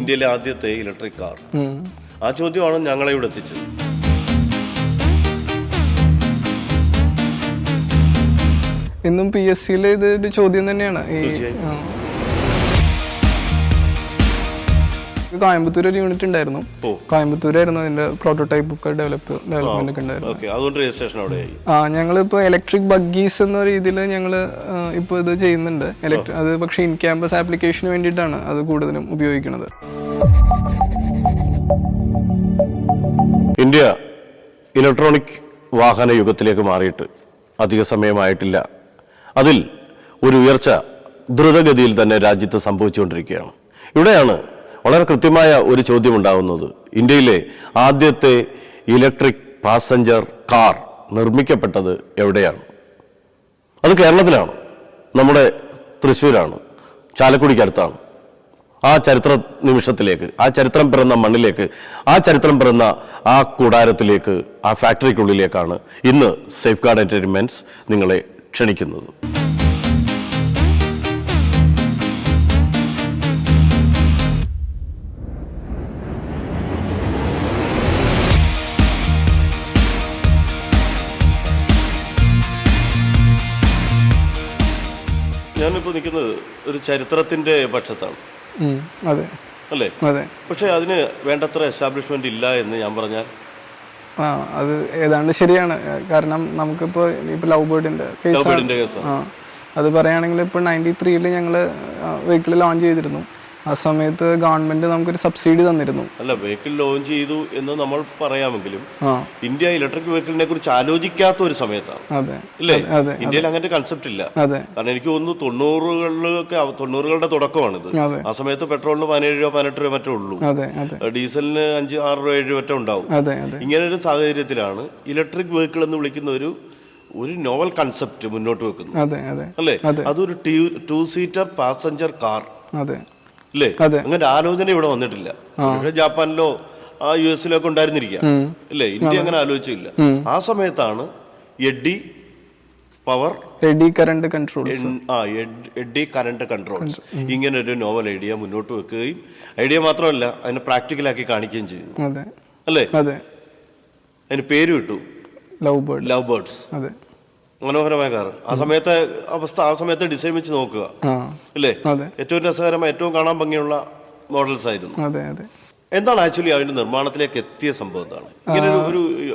ഇന്ത്യയിലെ ആദ്യത്തെ electric car. ആ ചോദ്യമാണ് ഞങ്ങളെ ഇവിടെ എത്തിച്ചത്. ഇന്നും പി എസ് സിയിലെ ഇത് ഒരു ചോദ്യം തന്നെയാണ്. ഈ ആ. കോയമ്പത്തൂർ ഒരു യൂണിറ്റ് ഉണ്ടായിരുന്നു. കോയമ്പത്തൂർ ആയിരുന്നു അതിന്റെ പ്രോട്ടോടൈപ്പ് ഒക്കെ ഡെവലപ്പ് ഡെവലപ്മെന്റ് ഒക്കെ ഉണ്ടായിരുന്നു അതുകൊണ്ട് രജിസ്ട്രേഷൻ അവിടെയായി ആ ഞങ്ങളിപ്പോൾ ഇലക്ട്രിക് ബഗ്ഗീസ് എന്ന രീതിയിൽ ഞങ്ങൾ ഇപ്പോൾ ഇത് ചെയ്യുന്നുണ്ട്. ഇലക്ട്രിക് അത് പക്ഷേ ഇൻ ക്യാമ്പസ് ആപ്ലിക്കേഷന് വേണ്ടിയിട്ടാണ് അത് കൂടുതലും ഉപയോഗിക്കുന്നത്. ഇന്ത്യ ഇലക്ട്രോണിക് വാഹന യുഗത്തിലേക്ക് മാറിയിട്ട് അധിക സമയമായിട്ടില്ല. അതിൽ ഒരു ഉയർച്ച ദ്രുതഗതിയിൽ തന്നെ രാജ്യത്ത് സംഭവിച്ചുകൊണ്ടിരിക്കുകയാണ്. ഇവിടെയാണ് വളരെ കൃത്യമായ ഒരു ചോദ്യം ഉണ്ടാകുന്നത് ഇന്ത്യയിലെ ആദ്യത്തെ ഇലക്ട്രിക് പാസഞ്ചർ കാർ നിർമ്മിക്കപ്പെട്ടത് എവിടെയാണ്? അത് കേരളത്തിലാണ്. നമ്മുടെ തൃശ്ശൂരാണ്. ചാലക്കുടിക്കടുത്താണ് ആ ചരിത്ര നിമിഷത്തിലേക്ക് ആ ചരിത്രം പിറന്ന മണ്ണിലേക്ക് ആ ചരിത്രം പിറന്ന ആ കൂടാരത്തിലേക്ക് ആ ഫാക്ടറിക്കുള്ളിലേക്കാണ് ഇന്ന് സേഫ് ഗാർഡ് എന്റർടൈൻമെന്റ്സ് നിങ്ങളെ ക്ഷണിക്കുന്നത്. ഞാനിപ്പോൾ നിൽക്കുന്നത് ഒരു ചരിത്രത്തിന്റെ പക്ഷത്താണ്. അതെ. അല്ലേ? അതെ. പക്ഷേ അതിന് വേണ്ടത്ര എസ്റ്റാബ്ലിഷ്മെന്റ് ഇല്ല എന്ന് ഞാൻ പറഞ്ഞാൽ? ആ അത് ഏതാണ്ട് ശരിയാണ്. കാരണം നമുക്കിപ്പോൾ ഇപ്പോൾ ലവ് ബേർഡിന്റെ കേസ്. ആ അത് പറയുകയാണെങ്കിൽ ഇപ്പോൾ നയന്റി ത്രീയിൽ ഞങ്ങൾ വെഹിക്കിൾ ലോഞ്ച് ചെയ്തിരുന്നു. ആ സമയത്ത് ഗവൺമെന്റ് നമുക്കൊരു സബ്സിഡി തന്നിരുന്നു. അല്ല വെഹിക്കിൾ ലോഞ്ച് ചെയ്തു എന്ന് നമ്മൾ പറയാമെങ്കിലും ഇന്ത്യ ഇലക്ട്രിക് വെഹിക്കിളിനെ കുറിച്ച് ആലോചിക്കാത്ത ഒരു സമയത്താണ്. അതെ ഇല്ലേ? ഇന്ത്യയിൽ അങ്ങനത്തെ കൺസെപ്റ്റ് ഇല്ല. കാരണം എനിക്ക് തോന്നുന്നു തൊണ്ണൂറുകളിലൊക്കെ തൊണ്ണൂറുകളുടെ തുടക്കമാണിത്. ആ സമയത്ത് പെട്രോളിന് പതിനേഴ് രൂപ പതിനെട്ട് രൂപ മറ്റേ ഉള്ളൂ. ഡീസലിന് അഞ്ച് ആറ് രൂപ ഏഴ് രൂപ മറ്റേ ഉണ്ടാവും. ഇങ്ങനെ ഒരു സാഹചര്യത്തിലാണ് ഇലക്ട്രിക് വെഹിക്കിൾ എന്ന് വിളിക്കുന്ന ഒരു ഒരു നോവൽ കൺസെപ്റ്റ് മുന്നോട്ട് വെക്കുന്നു അല്ലേ? അതൊരു ടു സീറ്റർ പാസഞ്ചർ കാർ അതെ. അല്ലേ അങ്ങനെ ആലോചന ഇവിടെ വന്നിട്ടില്ല. പക്ഷേ ജപ്പാനിലോ ആ യു എസിലോ ഒക്കെ ഉണ്ടായിരുന്നിരിക്കാം. അല്ലേ ഇന്ത്യ അങ്ങനെ ആലോചിച്ചില്ല. ആ സമയത്താണ് AD power AD current controls. ആ എഡി കറണ്ട് കൺട്രോൾസ്. ഇങ്ങനെ ഒരു നോവൽ ഐഡിയ മുന്നോട്ട് വെക്കുകയും ഐഡിയ മാത്രമല്ല അതിനെ പ്രാക്ടിക്കലാക്കി കാണിക്കുകയും ചെയ്യുന്നു. അല്ലേ? അതെ. അതിന് പേര് കിട്ടു. Love bird. Love birds. അതെ. മനോഹരമായ കാർ. ആ സമയത്തെ അവസ്ഥ ആ സമയത്തെ ഡിസൈൻ വെച്ച് നോക്കുക. അല്ലേ ഏറ്റവും രസകരമായ ഏറ്റവും കാണാൻ ഭംഗിയുള്ള മോഡൽസ് ആയിരുന്നു. അതെ അതെ. എന്താണ് ആക്ച്വലി അതിന്റെ നിർമ്മാണത്തിലേക്ക് എത്തിയ സംഭവം എന്താണ്? ഇങ്ങനെ ഒരു-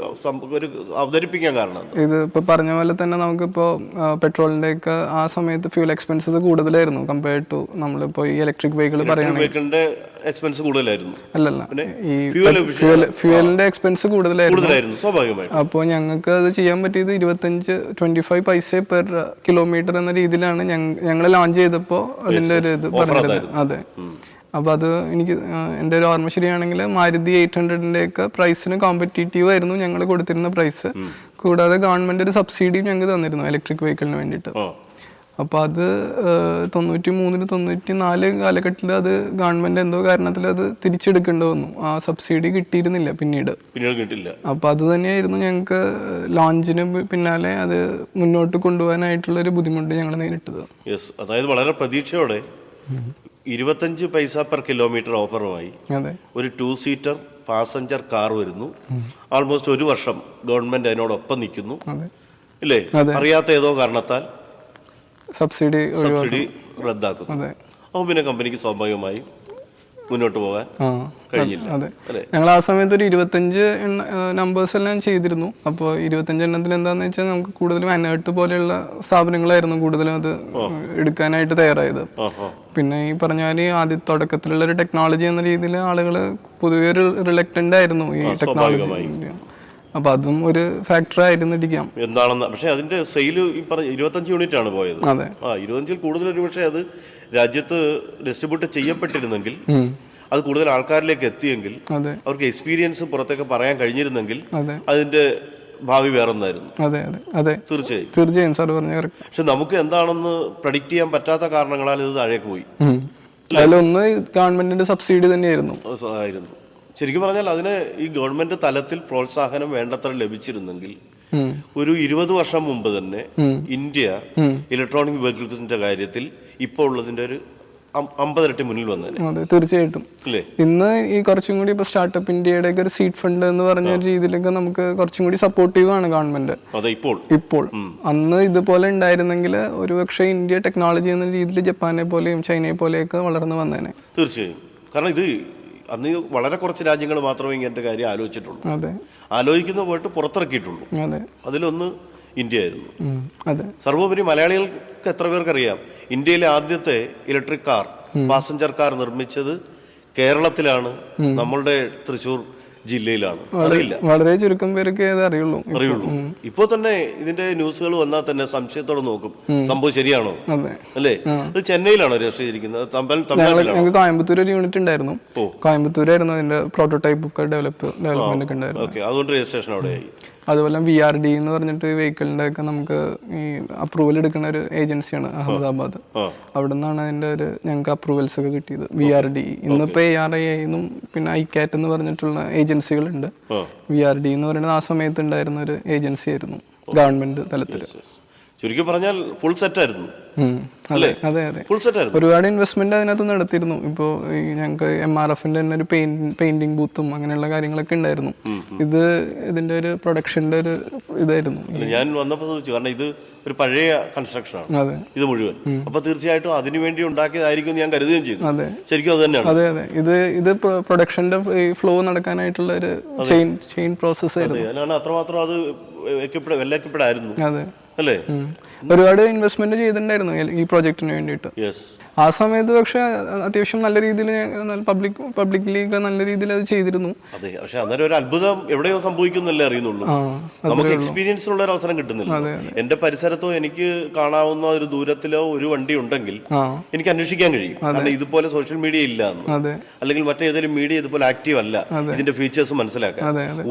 ഒരു അവതരിപ്പിക്കാൻ കാരണം ഇത് ഇപ്പൊ പറഞ്ഞ പോലെ തന്നെ നമുക്കിപ്പോ പെട്രോളിന്റെ ഒക്കെ ആ സമയത്ത് ഫ്യൂൽ എക്സ്പെൻസസ് കൂടുതലായിരുന്നു കമ്പയർഡ് ടു നമ്മളിപ്പോ ഈ ഇലക്ട്രിക് വെഹിക്കിൾ പറയുകയാണെങ്കിൽ. വെഹിക്കിളിന്റെ എക്സ്പെൻസ് കൂടുതലായിരുന്നു. അല്ലല്ല ഈ ഫ്യൂവലിന്റെ എക്സ്പെൻസ് കൂടുതലായിരുന്നു. കൂടുതലായിരുന്നു സ്വാഭാവികമായിട്ടും. അപ്പോൾ ഞങ്ങൾക്ക് അത് ചെയ്യാൻ പറ്റിയത് ഇരുപത്തഞ്ച് twenty five paise per kilometre എന്ന രീതിയിലാണ് ഞങ്ങൾ ലോഞ്ച് ചെയ്തപ്പോൾ അതിന്റെ ഒരു ഇത് പറഞ്ഞിരുന്നത്. അതെ. അപ്പോൾ അത് എനിക്ക് എന്റെ ഒരു ഓർമ്മ ശരിയാണെങ്കിൽ മാരുതി എയ്റ്റ് ഹൺഡ്രഡിന്റെ ഒക്കെ പ്രൈസിന് കോമ്പറ്റീറ്റീവ് ആയിരുന്നു ഞങ്ങൾ കൊടുത്തിരുന്ന പ്രൈസ് കൂടാതെ ഗവൺമെന്റ് ഒരു സബ്സിഡിയും ഞങ്ങൾക്ക് തന്നിരുന്നു ഇലക്ട്രിക് വെഹിക്കിളിന് വേണ്ടിയിട്ട്. അപ്പോൾ അത് തൊണ്ണൂറ്റി മൂന്നിന് തൊണ്ണൂറ്റി നാല് കാലഘട്ടത്തിൽ അത് ഗവൺമെന്റ് എന്തോ കാരണത്തിൽ അത് തിരിച്ചെടുക്കേണ്ടി വന്നു. ആ സബ്സിഡി കിട്ടിയിരുന്നില്ല പിന്നീട്. അപ്പോൾ അത് തന്നെയായിരുന്നു ഞങ്ങൾക്ക് ലോഞ്ചിന് പിന്നാലെ അത് മുന്നോട്ട് കൊണ്ടുപോകാനായിട്ടുള്ള ഒരു ബുദ്ധിമുട്ട് ഞങ്ങൾ നേരിട്ടത്. അതായത് വളരെ പ്രതീക്ഷയോടെ ഇരുപത്തഞ്ച് പൈസ പെർ കിലോമീറ്റർ ഓഫറുമായി ഒരു ടു സീറ്റർ പാസഞ്ചർ കാർ വരുന്നു. ആൾമോസ്റ്റ് ഒരു വർഷം ഗവൺമെന്റ് അതിനോടൊപ്പം നിൽക്കുന്നു. അല്ലേ ഇല്ലേ? അറിയാത്ത ഏതോ കാരണത്താൽ സബ്സിഡി സബ്സിഡി റദ്ദാക്കുന്നു. അപ്പോൾ പിന്നെ കമ്പനിക്ക് സ്വാഭാവികമായും മുന്നോട്ട് പോകാൻ കഴിഞ്ഞില്ല. അതെ. ഞങ്ങൾ ആ സമയത്ത് ഒരു ഇരുപത്തഞ്ച് നമ്പേഴ്സ് എല്ലാം ചെയ്തിരുന്നു. അപ്പോൾ ഇരുപത്തഞ്ച് എണ്ണത്തിൽ എന്താന്ന് വെച്ചാൽ നമുക്ക് കൂടുതലും അനേർട്ട് പോലെയുള്ള സ്ഥാപനങ്ങളായിരുന്നു കൂടുതലും അത് എടുക്കാനായിട്ട് തയ്യാറായത്. പിന്നെ ഈ പറഞ്ഞാൽ ആദ്യ തുടക്കത്തിലുള്ള ഒരു ടെക്നോളജി എന്ന രീതിയിൽ ആളുകൾ പൊതുവെ ഒരു റിലക്റ്റന്റ് ആയിരുന്നു ഈ ടെക്നോളജി അപ്പൊ അതും ഒരു ഫാക്ടർ ആയിരുന്നിരിക്കാം. എന്താണെന്ന് പക്ഷേ അതിന്റെ സെയിൽ ഈ പറഞ്ഞ ഇരുപത്തഞ്ച് യൂണിറ്റ് ആണ് പോയത്. അതെ. ആ ഇരുപത്തഞ്ചിൽ കൂടുതൽ ഒരു പക്ഷേ അത് രാജ്യത്ത് ഡിസ്ട്രിബ്യൂട്ട് ചെയ്യപ്പെട്ടിരുന്നെങ്കിൽ. അത് കൂടുതൽ ആൾക്കാരിലേക്ക് എത്തിയെങ്കിൽ അവർക്ക് എക്സ്പീരിയൻസ് പുറത്തേക്ക് പറയാൻ കഴിഞ്ഞിരുന്നെങ്കിൽ അതിന്റെ ഭാവി വേറൊന്നായിരുന്നു. അതെ അതെ അതെ. തീർച്ചയായും. തീർച്ചയായും സാർ പറഞ്ഞ. പക്ഷെ നമുക്ക് എന്താണെന്ന് പ്രഡിക്ട് ചെയ്യാൻ പറ്റാത്ത കാരണങ്ങളാൽ ഇത് താഴേക്ക് പോയി. അതിലൊന്ന് ഗവൺമെന്റിന്റെ സബ്സിഡി തന്നെയായിരുന്നു. ആയിരുന്നു. ശരിക്കും പറഞ്ഞാൽ അതിന് ഈ ഗവൺമെന്റ് തലത്തിൽ പ്രോത്സാഹനം വേണ്ടത്ര ലഭിച്ചിരുന്നെങ്കിൽ ഒരു ഇരുപത് വർഷം മുമ്പ് തന്നെ ഇന്ത്യ ഇലക്ട്രോണിക് വെഹിക്കിൾസിന്റെ കാര്യത്തിൽ ഇപ്പോൾ ഉള്ളതിന്റെ ഒരു അമ്പതിരട്ടി മുന്നിൽ വന്നത് അതെ തീർച്ചയായിട്ടും. ഇന്ന് ഈ കുറച്ചും കൂടി ഇപ്പൊ സ്റ്റാർട്ടപ്പ് ഇന്ത്യയുടെ ഒക്കെ ഒരു സീഡ് ഫണ്ട് എന്ന് പറഞ്ഞ രീതിയിലൊക്കെ നമുക്ക് കുറച്ചും കൂടി സപ്പോർട്ടീവ് ആണ് ഗവൺമെന്റ് ഇപ്പോൾ. ഇപ്പോൾ. അന്ന് ഇതുപോലെ ഉണ്ടായിരുന്നെങ്കിൽ ഒരുപക്ഷെ ഇന്ത്യ ടെക്നോളജി എന്ന രീതിയിൽ ജപ്പാനെ പോലെയും ചൈനയെ പോലെയൊക്കെ വളർന്നു വന്നേനെ. തീർച്ചയായും. കാരണം ഇത് അന്ന് വളരെ കുറച്ച് രാജ്യങ്ങൾ മാത്രമേ ഇങ്ങനത്തെ കാര്യം ആലോചിച്ചിട്ടുള്ളൂ. അതെ. ആലോചിക്കുന്ന പോയിട്ട് പുറത്തിറക്കിയിട്ടുള്ളൂ. അതെ. അതിലൊന്ന് ഇന്ത്യ ആയിരുന്നു. അതെ. സർവോപരി മലയാളികൾക്ക് എത്ര പേർക്കറിയാം? ഇന്ത്യയിലെ ആദ്യത്തെ ഇലക്ട്രിക് കാർ പാസഞ്ചർ കാർ നിർമ്മിച്ചത് കേരളത്തിലാണ് നമ്മളുടെ തൃശൂർ ജില്ലയിലാണ്. അറിയില്ല. വളരെ ചുരുക്കം പേർക്ക് ഇത് അറിയുള്ളൂ. അറിയുള്ളൂ. ഇപ്പോൾ തന്നെ ഇതിന്റെ ന്യൂസുകൾ വന്നാൽ തന്നെ സംശയത്തോടെ നോക്കും. സംഭവം ശരിയാണോ? അല്ലേ? ഇത് ചെന്നൈയിലാണോ രജിസ്റ്റർ ചെയ്തിരിക്കുന്നത് തമിഴ് തമിഴ്നാട്ടിലാണോ ഞങ്ങൾക്ക് കോയമ്പത്തൂർ ഒരു യൂണിറ്റ് ഉണ്ടായിരുന്നു. കോയമ്പത്തൂരായിരുന്നു അതിന്റെ പ്രോട്ടോടൈപ്പ് ഒക്കെ ഡെവലപ്പ് ഡെവലപ്മെന്റ് ഒക്കെ ഉണ്ടായിരുന്നു അതുകൊണ്ട് രജിസ്ട്രേഷൻ അവിടെയായി. അതുപോലെ വി ആർ ഡി എന്ന് പറഞ്ഞിട്ട് വെഹിക്കിളിന്റെ ഒക്കെ നമുക്ക് ഈ അപ്രൂവൽ എടുക്കുന്ന ഒരു ഏജൻസിയാണ് അഹമ്മദാബാദ്. അവിടെ നിന്നാണ് അതിന്റെ ഒരു ഞങ്ങൾക്ക് അപ്രൂവൽസ് ഒക്കെ കിട്ടിയത്. വി ആർ ഡി ഇന്നിപ്പോ എ ആർ ഐ എന്നും പിന്നെ ഐക്യാറ്റ് എന്ന് പറഞ്ഞിട്ടുള്ള ഏജൻസികളുണ്ട് വി ആർ ഡി എന്ന് പറയുന്നത് ആ സമയത്ത് ഉണ്ടായിരുന്ന ഒരു ഏജൻസി ആയിരുന്നു ഗവൺമെന്റ് തലത്തിൽ. ചുരുക്കി പറഞ്ഞാൽ ഫുൾ സെറ്റ് ആയിരുന്നു. അതെ അതെ ഒരുപാട് ഇൻവെസ്റ്റ്മെന്റ് അതിനകത്ത് നടത്തിയിരുന്നു ഇപ്പോൾ ഈ ഞങ്ങൾക്ക് എം ആർ എഫിന്റെ തന്നെ ഒരു പെയിന്റിംഗ് ബൂത്തും അങ്ങനെയുള്ള കാര്യങ്ങളൊക്കെ ഉണ്ടായിരുന്നു. ഇത് ഇതിന്റെ ഒരു പ്രൊഡക്ഷന്റെ ഒരു ഇതായിരുന്നു. ഞാൻ വന്നപ്പോൾ ചോദിച്ചു കാരണം ഇത് ഒരു പഴയ കൺസ്ട്രക്ഷൻ ആണ്. ഇത് മുഴുവൻ. അപ്പൊ തീർച്ചയായിട്ടും അതിനു വേണ്ടി ഉണ്ടാക്കിയതായിരിക്കും ഞാൻ കരുതുകയും ചെയ്തു. അതെ. ശരിക്കും അത് തന്നെയാണ്. അതെ അതെ. ഇത് ഇത് പ്രൊഡക്ഷന്റെ ഫ്ലോ നടക്കാനായിട്ടുള്ള ഒരു ചെയിൻ ചെയിൻ പ്രോസസ് ആയിരുന്നു. അത്രമാത്രം അത് വെൽ എക്യുപ്പിഡ് ആയിരുന്നു അതെ. അല്ലേ? ഒരുപാട് ഇൻവെസ്റ്റ്മെന്റ് ചെയ്തിട്ടുണ്ടായിരുന്നു ഈ പ്രോജക്റ്റിന് വേണ്ടിയിട്ട്. ആ സമയത്ത് പക്ഷെ അത്യാവശ്യം നല്ല രീതിയിൽ പബ്ലിക് പബ്ലിക്കലി നല്ല രീതിയിൽ അത് ചെയ്തിരുന്നു. അതെ. പക്ഷെ അന്നേരം ഒരു അത്ഭുതം എവിടെയോ സംഭവിക്കുന്നല്ലേ അറിയുന്നുള്ളൂ. നമുക്ക് എക്സ്പീരിയൻസ് ഉള്ള. ഒരു അവസരം കിട്ടുന്നില്ല. എന്റെ പരിസരത്തോ എനിക്ക് കാണാവുന്ന ഒരു ദൂരത്തിലോ ഒരു വണ്ടി ഉണ്ടെങ്കിൽ എനിക്ക് അന്വേഷിക്കാൻ കഴിയും. കാരണം ഇതുപോലെ സോഷ്യൽ മീഡിയ ഇല്ല അല്ലെങ്കിൽ മറ്റേതെങ്കിലും മീഡിയ ഇതുപോലെ ആക്റ്റീവ് അല്ല. ഇതിന്റെ ഫീച്ചേഴ്സ് മനസ്സിലാക്കാൻ.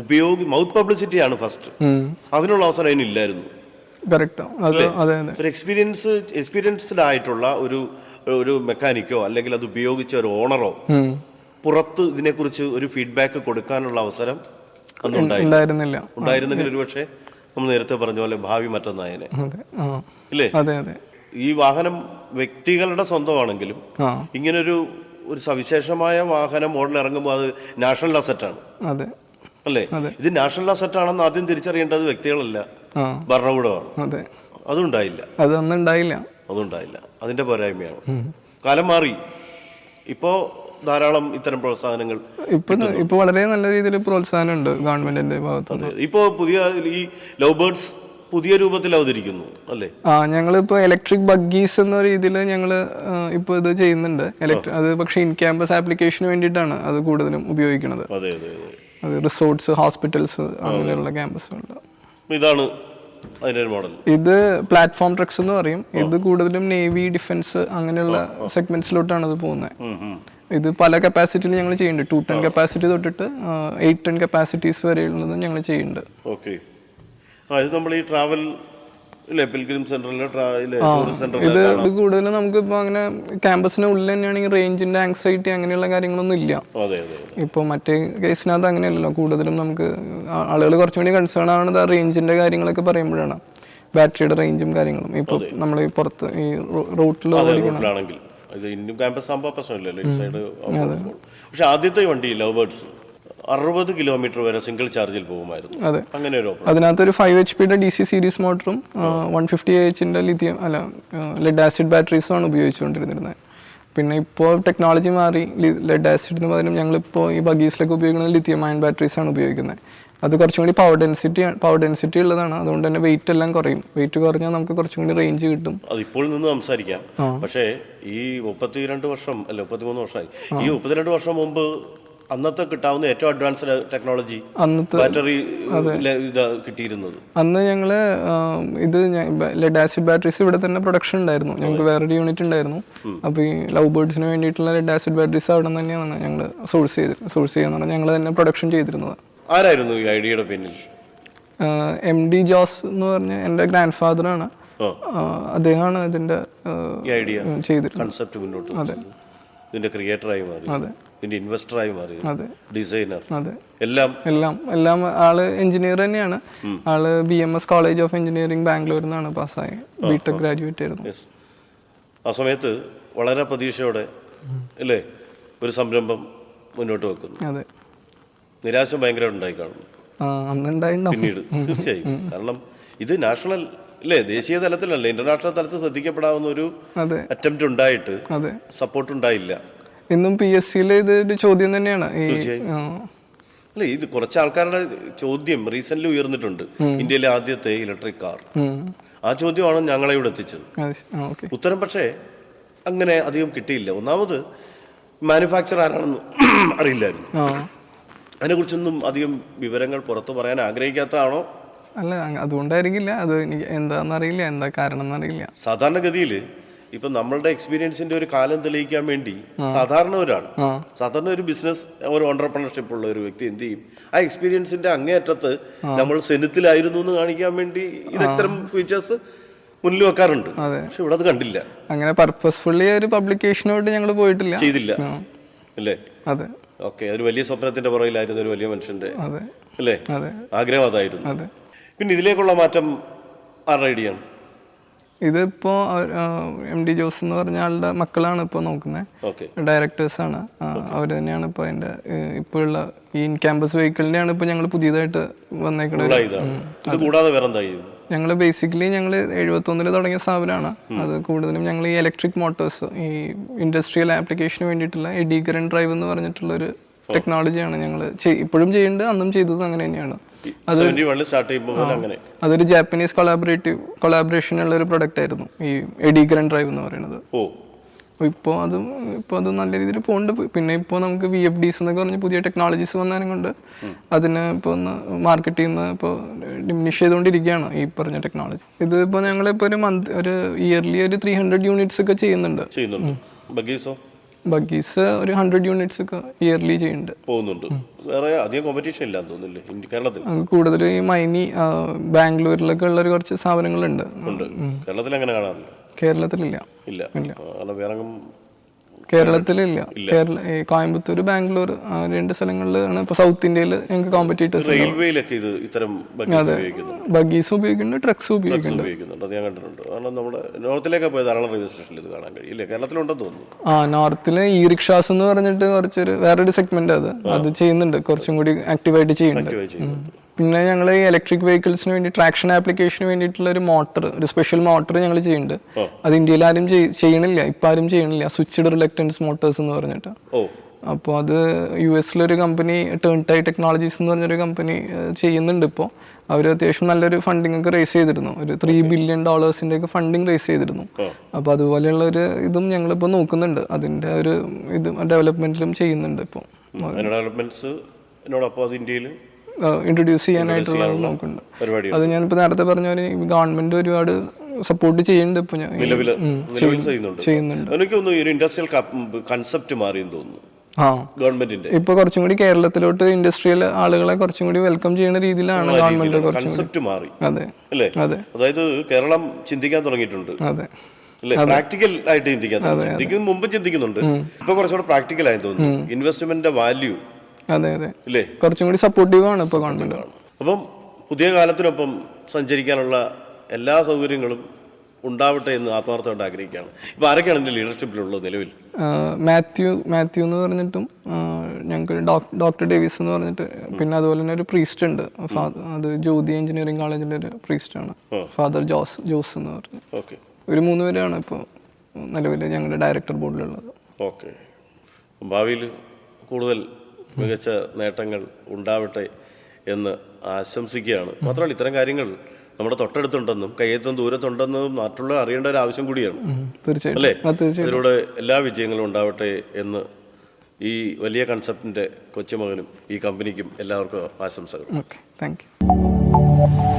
ഉപയോഗി മൗത്ത് പബ്ലിസിറ്റി ആണ് ഫസ്റ്റ് അതിനുള്ള അവസരം അതിനില്ലായിരുന്നു. ഒരു എക്സ്പീരിയൻസ് എക്സ്പീരിയൻസ്ഡ് ആയിട്ടുള്ള ഒരു ഒരു മെക്കാനിക്കോ അല്ലെങ്കിൽ അത് ഉപയോഗിച്ച ഒരു ഓണറോ. പുറത്ത് ഇതിനെക്കുറിച്ച് ഒരു ഫീഡ്ബാക്ക് കൊടുക്കാനുള്ള അവസരം ഉണ്ടായിരുന്നില്ല. ഉണ്ടായിരുന്നെങ്കിൽ ഒരുപക്ഷെ നമ്മൾ നേരത്തെ പറഞ്ഞ പോലെ ഭാവി മറ്റൊന്നായനെ. അല്ലേ ഇല്ലേ? ഈ വാഹനം വ്യക്തികളുടെ സ്വന്തമാണെങ്കിലും ഇങ്ങനൊരു ഒരു സവിശേഷമായ വാഹനം മോഡൽ ഇറങ്ങുമ്പോൾ അത് നാഷണൽ അസറ്റാണ് അല്ലേ? ഇത് നാഷണൽ അസറ്റ് ആണെന്ന് ആദ്യം തിരിച്ചറിയേണ്ടത് വ്യക്തികളല്ല. ഭരണകൂടമാണ്. അതെ. അതുണ്ടായില്ല. അതൊന്നും ഉണ്ടായില്ല അതുണ്ടായില്ല. അതിന്റെ പോരായ്മയാണ്. കാലം മാറി. ഇപ്പോ ധാരാളം ഇത്തരം പ്രോത്സാഹനങ്ങൾ ഇപ്പൊ ഇപ്പൊ വളരെ നല്ല രീതിയിൽ പ്രോത്സാഹനം ഉണ്ട് ഗവൺമെന്റിന്റെ ഭാഗത്തുനിന്ന്. ഇപ്പോ പുതിയ ഈ ലവ് ബേർഡ്സ് പുതിയ രൂപത്തിൽ അവതരിക്കുന്നു അല്ലേ? ആ ഞങ്ങൾ ഇപ്പൊ ഇലക്ട്രിക് ബഗ്ഗീസ് എന്ന രീതിയിൽ ഞങ്ങൾ ഇപ്പോൾ ഇത് ചെയ്യുന്നുണ്ട്. ഇലക്ട്രിക് അത് പക്ഷേ ഇൻ ക്യാമ്പസ് ആപ്ലിക്കേഷന് വേണ്ടിയിട്ടാണ് അത് കൂടുതലും ഉപയോഗിക്കുന്നത്. അതെ അതെ അതെ. അത് റിസോർട്ട്സ് ഹോസ്പിറ്റൽസ് അങ്ങനെയുള്ള ക്യാമ്പസുകളിൽ ഇതാണ് ഇത് പ്ലാറ്റ്ഫോം ട്രക്സ് എന്ന് പറയും. ഇത് കൂടുതലും നേവി ഡിഫൻസ് അങ്ങനെയുള്ള സെഗ്മെന്റ്സിലോട്ടാണ് ഇത് പോകുന്നത്. ഇത് പല കപ്പാസിറ്റിയിൽ ഞങ്ങൾ ചെയ്യുന്നുണ്ട്. ടു ടെൻ കപ്പാസിറ്റി തൊട്ടിട്ട് എയ്റ്റ് ടെൻ കപ്പാസിറ്റീസ് വരെയുള്ളത് ഞങ്ങൾ ചെയ്യുന്നുണ്ട്. ഓക്കെ ഇത് നമ്മൾ ഈ ട്രാവൽ ഇത് ഇത് കൂടുതലും നമുക്ക് ഇപ്പോൾ അങ്ങനെ ക്യാമ്പസിന് ഉള്ളിൽ തന്നെയാണെങ്കിൽ റേഞ്ചിന്റെ ആങ്സൈറ്റി അങ്ങനെയുള്ള കാര്യങ്ങളൊന്നും ഇല്ല. ഇപ്പൊ ഇപ്പോൾ മറ്റേ കേസിനകത്ത് അങ്ങനെയല്ലല്ലോ. കൂടുതലും നമുക്ക് ആളുകൾ കുറച്ചും കൂടി കൺസേൺ ആവുന്നത് ആ റേഞ്ചിന്റെ കാര്യങ്ങളൊക്കെ പറയുമ്പോഴാണ്. ബാറ്ററിയുടെ റേഞ്ചും കാര്യങ്ങളും. ഇപ്പോൾ നമ്മൾ ഈ പുറത്ത് ഈ റൂട്ടിൽ ഓടിക്കണം പക്ഷെ ആദ്യത്തെ വണ്ടി ലവ് ബേർഡ്സ് അറുപത് കിലോമീറ്റർ വരെ സിംഗിൾ ചാർജിൽ പോകുമായിരുന്നു. അതെ. അങ്ങനെ ഒരു അതിനകത്ത് ഒരു ഫൈവ് എച്ച് പിയുടെ ഡി സി സീരീസ് മോട്ടറും വൺ ഫിഫ്റ്റി എച്ചിന്റെ ലിഥിയം അല്ല ലെഡ് ആസിഡ് ബാറ്ററീസും ആണ് ഉപയോഗിച്ചുകൊണ്ടിരുന്നത്. പിന്നെ ഇപ്പോൾ ടെക്നോളജി മാറി ലെഡ് ആസിഡിന് പകരം ഞങ്ങളിപ്പോൾ ഈ ബഗീസിലൊക്കെ ഉപയോഗിക്കുന്നത് ലിഥിയം അയൺ ബാറ്ററീസ് ആണ് ഉപയോഗിക്കുന്നത്. അത് കുറച്ചും കൂടി പവർ ഡെൻസിറ്റി പവർ ഡെൻസിറ്റി ഉള്ളതാണ്. അതുകൊണ്ട് തന്നെ വെയിറ്റ് എല്ലാം കുറയും. വെയിറ്റ് കുറഞ്ഞാൽ നമുക്ക് കുറച്ചും കൂടി റേഞ്ച് കിട്ടും. അത് ഇപ്പോൾ നിന്ന് സംസാരിക്കാം. പക്ഷേ ഈ മുപ്പത്തിരണ്ട് വർഷം അല്ല മുപ്പത്തിമൂന്ന് വർഷമായി. ഈ മുപ്പത്തിരണ്ട് വർഷം മുമ്പ് അന്നത്തെ കിട്ടാവുന്ന ഏറ്റവും അഡ്വാൻസ്ഡ് ടെക്നോളജി അന്നത്തെ ബാറ്ററി കിട്ടിയിരുന്നത്. അന്ന് ഞങ്ങൾ ഇത് ലെഡ് ആസിഡ് ബാറ്ററീസ് ഇവിടെ തന്നെ പ്രൊഡക്ഷൻ ഉണ്ടായിരുന്നു. ഞങ്ങൾക്ക് വേറൊരു യൂണിറ്റ് ഉണ്ടായിരുന്നു. അപ്പോൾ ഈ ലവ് ബേർഡ്സിന് വേണ്ടിയിട്ടുള്ള ലെഡ് ആസിഡ് ബാറ്ററീസ് അവിടെ നിന്ന് തന്നെയാണ് ഞങ്ങൾ സോഴ്സ് ചെയ്ത് സോഴ്സ് ചെയ്യുന്നത് ഞങ്ങൾ തന്നെ പ്രൊഡക്ഷൻ ചെയ്തിരുന്നത്. ആരായിരുന്നു ഈ ഐഡിയയുടെ പിന്നിൽ? എം ഡി ജോസ് എന്ന് പറഞ്ഞ എന്റെ ഗ്രാൻഡ് ഫാദറാണ് ആണ് അദ്ദേഹമാണ് ഇതിന്റെ ഐഡിയ ചെയ്തിട്ട് കൺസെപ്റ്റ് മുന്നോട്ട് അതെ. ഇതിന്റെ ക്രിയേറ്ററായി മാറി. അതെ. ഇതിന്റെ ഇൻവെസ്റ്ററായി മാറി. ഡിസൈനർ എല്ലാം എല്ലാം എല്ലാം ആൾ എഞ്ചിനീയർ തന്നെയാണ്. ആൾ B M S college of engineering ബാംഗ്ലൂരിൽ നിന്നാണ് പാസ്സായത് ബിടെക് ഗ്രാജുവേറ്റ് ആയിരുന്നു. ആ സമയത്ത് വളരെ പ്രതീക്ഷയോടെ അല്ലേ? ഒരു സംരംഭം മുന്നോട്ട് വെക്കുന്നു. അതെ. നിരാശ ഭയങ്കര ഉണ്ടായി കാണുന്നു. പിന്നീട് തീർച്ചയായും. കാരണം ഇത് നാഷണൽ അല്ലേ? ദേശീയ തലത്തിലല്ല ഇന്റർനാഷണൽ തലത്തിൽ ശ്രദ്ധിക്കപ്പെടാവുന്ന ഒരു അറ്റംപ്റ്റ് ഉണ്ടായിട്ട് സപ്പോർട്ട് ഉണ്ടായില്ല. ഇന്നും പി എസ് സിയിൽ ഇത് ഒരു ചോദ്യം തന്നെയാണ്. ഈ ആ, അല്ല ഇത് കുറച്ച് ആൾക്കാരുടെ ചോദ്യം റീസെന്റ് ഉയർന്നിട്ടുണ്ട്. ഇന്ത്യയിലെ ആദ്യത്തെ ഇലക്ട്രിക് കാർ ഉം. ആ ചോദ്യമാണ് ഞങ്ങളെ ഇവിടെ എത്തിച്ചത്. അത് ശ- ആ ഓക്കെ. ഉത്തരം പക്ഷേ അങ്ങനെ അധികം കിട്ടിയില്ല. ഒന്നാമത് മാനുഫാക്ചർ ആരാണെന്ന് അറിയില്ലായിരുന്നു. ആ. അതിനെക്കുറിച്ചൊന്നും അധികം വിവരങ്ങൾ പുറത്തു പറയാൻ ആഗ്രഹിക്കാത്തതാണോ? അല്ല അങ്ങ- അതുകൊണ്ടായിരിക്കില്ല. അത് എനിക്ക് എന്താണെന്നറിയില്ല എന്താ കാരണം എന്നറിയില്ല സാധാരണഗതിയിൽ ഇപ്പം നമ്മളുടെ എക്സ്പീരിയൻസിന്റെ ഒരു കാലം തെളിയിക്കാൻ വേണ്ടി സാധാരണ ഒരാൾ സാധാരണ ഒരു ബിസിനസ് ഒരു ഓണ്ടർപ്രണർഷിപ്പ് ഉള്ള ഒരു വ്യക്തി എന്ത് ചെയ്യും? ആ എക്സ്പീരിയൻസിന്റെ അങ്ങേയറ്റത്ത് നമ്മൾ സെനത്തിലായിരുന്നു എന്ന് കാണിക്കാൻ വേണ്ടി ഇത് ഇത്തരം ഫീച്ചേഴ്സ് മുന്നിൽ വെക്കാറുണ്ട്. പക്ഷെ ഇവിടെ അത് കണ്ടില്ല. അങ്ങനെ പർപ്പസ്ഫുള്ളി ഒരു പബ്ലിക്കേഷനോട് ഞങ്ങൾ പോയിട്ടില്ല. ചെയ്തില്ല. അല്ലേ? അതെ. ഓക്കെ ഒരു വലിയ സ്വപ്നത്തിന്റെ പുറകിലായിരുന്നു ഒരു വലിയ മനുഷ്യന്റെ അല്ലേ? ആഗ്രഹം അതായിരുന്നു. അതെ. പിന്നെ ഇതിലേക്കുള്ള മാറ്റം ആരുടെ ഐഡിയാണ് ഇതിപ്പോ എം ഡി ജോസ് എന്ന് പറഞ്ഞ ആളുടെ മക്കളാണ് ഇപ്പോൾ നോക്കുന്നത് ഡയറക്ടേഴ്സ് ഡയറക്ടേഴ്സാണ് അവർ തന്നെയാണ് ഇപ്പോൾ അതിന്റെ ഇപ്പോഴുള്ള ഈ ഇൻ ക്യാമ്പസ് വെഹിക്കിളിന്റെയാണ് ഇപ്പോൾ ഞങ്ങൾ പുതിയതായിട്ട് വന്നേക്കുന്നത് ഞങ്ങൾ ബേസിക്കലി ഞങ്ങൾ എഴുപത്തൊന്നിൽ തുടങ്ങിയ സ്ഥാപനമാണ്. അത് കൂടുതലും ഞങ്ങൾ ഈ ഇലക്ട്രിക് മോട്ടോഴ്സ് ഈ ഇൻഡസ്ട്രിയൽ ആപ്ലിക്കേഷന് വേണ്ടിയിട്ടുള്ള എഡി കറന്റ് ഡ്രൈവ് എന്ന് പറഞ്ഞിട്ടുള്ള ഒരു ടെക്നോളജിയാണ് ഞങ്ങൾ ഇപ്പോഴും ചെയ്യുന്നുണ്ട് അന്നും ചെയ്തത് അങ്ങനെ തന്നെയാണ്. അതൊരു ജാപ്പനീസ് കൊളാബറേറ്റീവ് കൊളാബറേഷൻ ഉള്ള ഒരു പ്രൊഡക്റ്റ് ആയിരുന്നു. ഈ എഡി ഗ്രൻ ഡ്രൈവ് എന്ന് പറയുന്നത്. ഇപ്പോൾ അത് ഇപ്പോൾ അത് നല്ല രീതിയിൽ പോകുന്നുണ്ട് പിന്നെ ഇപ്പോൾ നമുക്ക് വി എഫ് ഡിസ് എന്നൊക്കെ പറഞ്ഞ് പുതിയ ടെക്നോളജീസ് വന്നാലും കൊണ്ട് അതിന് ഇപ്പോൾ ഒന്ന് മാർക്കറ്റിൽ നിന്ന് ഇപ്പോൾ ഡിമിനിഷ് ചെയ്തുകൊണ്ടിരിക്കുകയാണ് ഈ പറഞ്ഞ ടെക്നോളജി ഇത് ഇപ്പോൾ ഞങ്ങളിപ്പോൾ ഒരു മന്ത് ഒരു ഇയർലി ഒരു ത്രീ ഹൺഡ്രഡ് യൂണിറ്റ്സ് ഒക്കെ ചെയ്യുന്നുണ്ട്. ബഗീസ് ഒരു ഹൺഡ്രഡ് യൂണിറ്റ്സ് ഒക്കെ ഇയർലി ചെയ്യുന്നുണ്ട്. പോകുന്നുണ്ട്. വേറെ അധികം കോമ്പറ്റീഷൻ ഇല്ലാന്ന് തോന്നുന്നില്ലേ? കേരളത്തിൽ? കൂടുതലും ഈ മൈനി ബാംഗ്ലൂരിലൊക്കെ ഉള്ള ഒരു കുറച്ച് സ്ഥാപനങ്ങളുണ്ട്. കേരളത്തിൽ അങ്ങനെ കാണാറില്ല. കേരളത്തിലില്ല. ഇല്ല. ഇല്ല. വേറെ കേരളത്തിലില്ല കേരള ഈ കോയമ്പത്തൂർ ബാംഗ്ലൂർ ആ രണ്ട് സ്ഥലങ്ങളിലാണ് ഇപ്പൊ സൗത്ത് ഇന്ത്യയിൽ ഞങ്ങൾക്ക് കോമ്പറ്റീറ്റേഴ്സ് റെയിൽവേയിലൊക്കെ ഇത് ഇത്തരം ബഗീസ് ഉപയോഗിക്കുന്നു ബഗീസ് ഉപയോഗിക്കുന്നുണ്ട് ട്രക്സ് ഉപയോഗിക്കുന്നുണ്ട്. ഉപയോഗിക്കുന്നുണ്ട്. അത് ഞാൻ കണ്ടിട്ടുണ്ട്. കാരണം നമ്മുടെ നോർത്തിലേക്ക് പോയ ധാരാളം റെയിൽവേ സ്റ്റേഷനിൽ ഇത് കാണാൻ കഴിയില്ല കേരളത്തിലുണ്ടെന്ന് തോന്നുന്നു. ആ നോർത്തിലെ ഇ റിക്ഷാസ് എന്ന് പറഞ്ഞിട്ട് കുറച്ചൊരു വേറൊരു സെഗ്മെന്റ് അത്. അത് ചെയ്യുന്നുണ്ട്. കുറച്ചും കൂടി ആക്റ്റീവായിട്ട് ആയിട്ട് ചെയ്യുന്നുണ്ട്. പിന്നെ ഞങ്ങൾ ഇലക്ട്രിക് വെഹിക്കിൾസിന് വേണ്ടി ട്രാക്ഷൻ ആപ്ലിക്കേഷന് വേണ്ടിയിട്ടുള്ള ഒരു മോട്ടർ ഒരു സ്പെഷ്യൽ മോട്ടർ ഞങ്ങൾ ചെയ്യുന്നുണ്ട്. അത് ഇന്ത്യയിൽ ആരും ചെയ്- ചെയ്യണില്ല. ഇപ്പം ആരും ചെയ്യണില്ല. സ്വിച്ച്ഡ് റിലക്റ്റൻസ് മോട്ടേഴ്സ് എന്ന് പറഞ്ഞിട്ട്. അപ്പോൾ അത് യു എസിലൊരു കമ്പനി ടേൺ ടൈ ടെക്നോളജീസ് എന്ന് പറഞ്ഞൊരു കമ്പനി ചെയ്യുന്നുണ്ട് ഇപ്പോൾ അവർ അത്യാവശ്യം നല്ലൊരു ഫണ്ടിങ് ഒക്കെ റേസ് ചെയ്തിരുന്നു. ഒരു ത്രീ ബില്യൺ ഡോളേഴ്സിന്റെ ഒക്കെ ഫണ്ടിങ് റേസ് ചെയ്തിരുന്നു. അപ്പോൾ അതുപോലെയുള്ള ഒരു ഇതും ഞങ്ങളിപ്പോൾ നോക്കുന്നുണ്ട്. അതിന്റെ ഒരു ഇത് ഡെവലപ്മെന്റിലും ചെയ്യുന്നുണ്ട് ഇപ്പോൾ എന്നോടൊപ്പം അത് ഇന്ത്യയിൽ ഇൻട്രൊഡ്യൂസ് ചെയ്യാനായിട്ടുള്ള നോക്കുന്നുണ്ട് അത് ഞാനിപ്പോൾ നേരത്തെ പറഞ്ഞ പോലെ ഗവൺമെന്റ് ഒരുപാട് സപ്പോർട്ട് ചെയ്യുന്നുണ്ട് ഇപ്പൊ ഞാൻ. ചെയ്യുന്നുണ്ട്. എനിക്ക് തോന്നുന്നു ഒരു ഇൻഡസ്ട്രിയൽ കൺസെപ്റ്റ് മാറിയെന്ന് തോന്നുന്നു. ഗവൺമെന്റിന്റെ ഇപ്പൊ കുറച്ചും കൂടി കേരളത്തിലോട്ട് ഇൻഡസ്ട്രിയൽ ആളുകളെ കുറച്ചും കൂടി വെൽക്കം ചെയ്യുന്ന രീതിയിലാണ് ഗവൺമെന്റ് കൺസെപ്റ്റ് മാറി. അതെ അല്ലേ? അതെ. അതായത് കേരളം ചിന്തിക്കാൻ തുടങ്ങിയിട്ടുണ്ട്. അതെ. പ്രാക്ടിക്കൽ ആയിട്ട് ചിന്തിക്കാൻ. ചിന്തിക്കുന്ന മുമ്പ് ചിന്തിക്കുന്നുണ്ട്. ഇപ്പൊ കുറച്ചുകൂടെ പ്രാക്ടിക്കൽ ആയി തോന്നുന്നു. ഇൻവെസ്റ്റ്മെന്റിന്റെ വാല്യൂ അതെ അതെ. അല്ലേ കുറച്ചും കൂടി സപ്പോർട്ടീവ് ആണ് ഇപ്പൊ ഗവൺമെന്റ് അപ്പം പുതിയ കാലത്തിനൊപ്പം സഞ്ചരിക്കാനുള്ള എല്ലാ സൗകര്യങ്ങളും ഉണ്ടാവട്ടെ എന്ന് ആത്മാർത്ഥമായിട്ട് ആഗ്രഹിക്കുകയാണ്. ഇപ്പൊ ആരൊക്കെയാണ് എന്റെ ലീഡർഷിപ്പിലുള്ളത് നിലവിൽ? മാത്യു മാത്യു എന്ന് പറഞ്ഞിട്ടും ഞങ്ങൾക്ക് ഡോക്ടർ ഡേവിസ് എന്ന് പറഞ്ഞിട്ട് പിന്നെ അതുപോലെ തന്നെ ഒരു പ്രീസ്റ്റ് ഉണ്ട്. അത് ജ്യോതി എഞ്ചിനീയറിംഗ് കോളേജിന്റെ ഒരു പ്രീസ്റ്റ് ആണ്. ഫാദർ ജോസ് ജോസ് എന്ന് പറഞ്ഞു ഓക്കെ. ഒരു മൂന്ന് പേരാണ് ഇപ്പോൾ നിലവിൽ ഞങ്ങളുടെ ഡയറക്ടർ ബോർഡിലുള്ളത് ഓക്കെ. ഭാവിയിൽ കൂടുതൽ മികച്ച നേട്ടങ്ങൾ ഉണ്ടാവട്ടെ എന്ന് ആശംസിക്കുകയാണ്. മാത്രമല്ല ഇത്തരം കാര്യങ്ങൾ നമ്മുടെ തൊട്ടടുത്തുണ്ടെന്നും കയ്യെത്തും ദൂരത്തുണ്ടെന്നും മറ്റുള്ള അറിയേണ്ട ഒരു ആവശ്യം കൂടിയാണ്. അല്ലേ? ഇതിലൂടെ എല്ലാ വിജയങ്ങളും ഉണ്ടാവട്ടെ എന്ന് ഈ വലിയ കൺസെപ്റ്റിന്റെ കൊച്ചുമകനും ഈ കമ്പനിക്കും എല്ലാവർക്കും ആശംസകൾ. Thank you